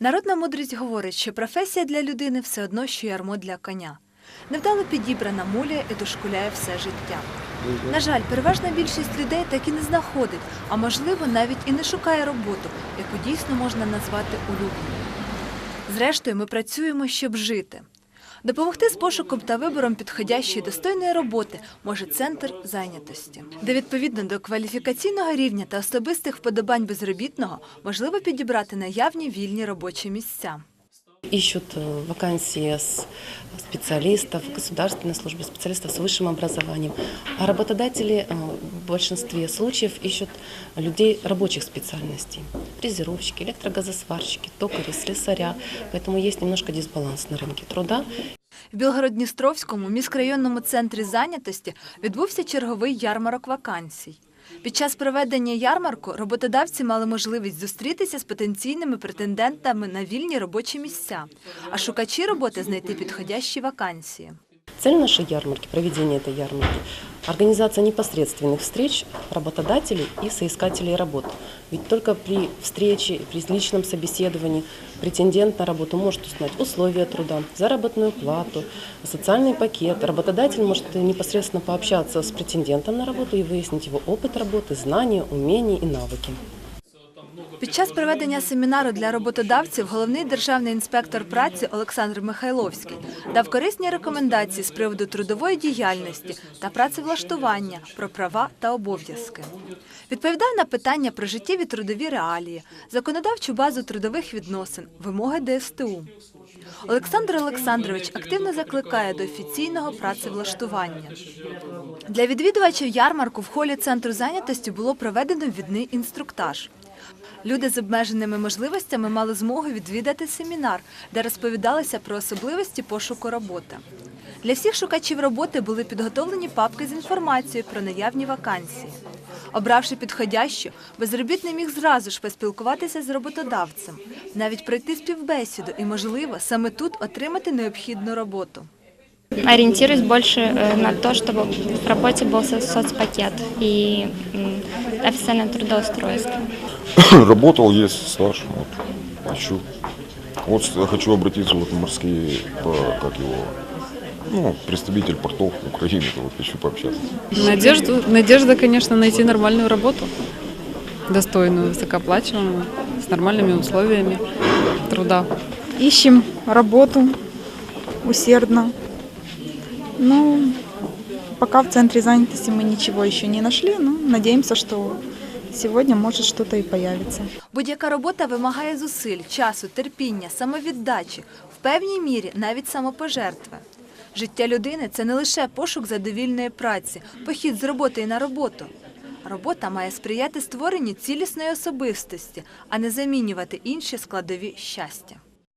Народна мудрість говорить, що професія для людини все одно, що ярмо для коня. Невдало підібрана муля і дошкуляє все життя. На жаль, переважна більшість людей так і не знаходить, а можливо навіть і не шукає роботу, яку дійсно можна назвати улюбленою. Зрештою, ми працюємо, щоб жити. Допомогти з пошуком та вибором підходящої достойної роботи може центр зайнятості, де відповідно до кваліфікаційного рівня та особистих вподобань безробітного можливо підібрати наявні вільні робочі місця. Ищут э, вакансии с специалистов, в государственной службе специалистов с высшим образованием. А работодатели э, в большинстве случаев ищут людей рабочих специальностей. Фрезеровщики, электрогазосварщики, токари, слесаря. Поэтому есть немножко дисбаланс на рынке труда. В Білгород-Дністровському міськрайонному центрі зайнятості відбувся черговий ярмарок вакансій. Під час проведення ярмарку роботодавці мали можливість зустрітися з потенційними претендентами на вільні робочі місця, а шукачі роботи знайти підходящі вакансії. Цель нашей ярмарки, проведения этой ярмарки, организация непосредственных встреч работодателей и соискателей работ. Ведь только при встрече, при личном собеседовании претендент на работу может узнать условия труда, заработную плату, социальный пакет. Работодатель может непосредственно пообщаться с претендентом на работу и выяснить его опыт работы, знания, умения и навыки. Під час проведення семінару для роботодавців головний державний інспектор праці Олександр Михайловський дав корисні рекомендації з приводу трудової діяльності та працевлаштування про права та обов'язки. Відповідав на питання про життєві трудові реалії, законодавчу базу трудових відносин, вимоги ДСТУ. Олександр Олександрович активно закликає до офіційного працевлаштування. Для відвідувачів ярмарку в холі центру зайнятості було проведено відний інструктаж. Люди з обмеженими можливостями мали змогу відвідати семінар, де розповідалося про особливості пошуку роботи. Для всіх шукачів роботи були підготовлені папки з інформацією про наявні вакансії. Обравши підходящу, безробітний міг зразу ж поспілкуватися з роботодавцем, навіть пройти співбесіду і, можливо, саме тут отримати необхідну роботу. Ориентируюсь больше э, на то, чтобы в работе был со- соцпакет и официальное трудоустройство. Работал, есть стаж. Вот, хочу. Вот хочу обратиться вот в морские, по, как его, ну, представитель портов Украины, то вот хочу пообщаться. Надежду, надежда, конечно, найти нормальную работу, достойную, высокооплачиваемую, с нормальными условиями труда. ищем работу усердно. Ну, пока в центре занятости мы ничего еще не нашли, но надеемся, что сегодня может что-то и появится. Будь-яка робота вимагає зусиль, часу, терпіння, самовіддачі, в певній мірі навіть самопожертви. Життя людини це не лише пошук задовільної праці, похід з роботи на роботу. Робота має сприяти створенню цілісної особистості, а не замінювати інші складові щастя.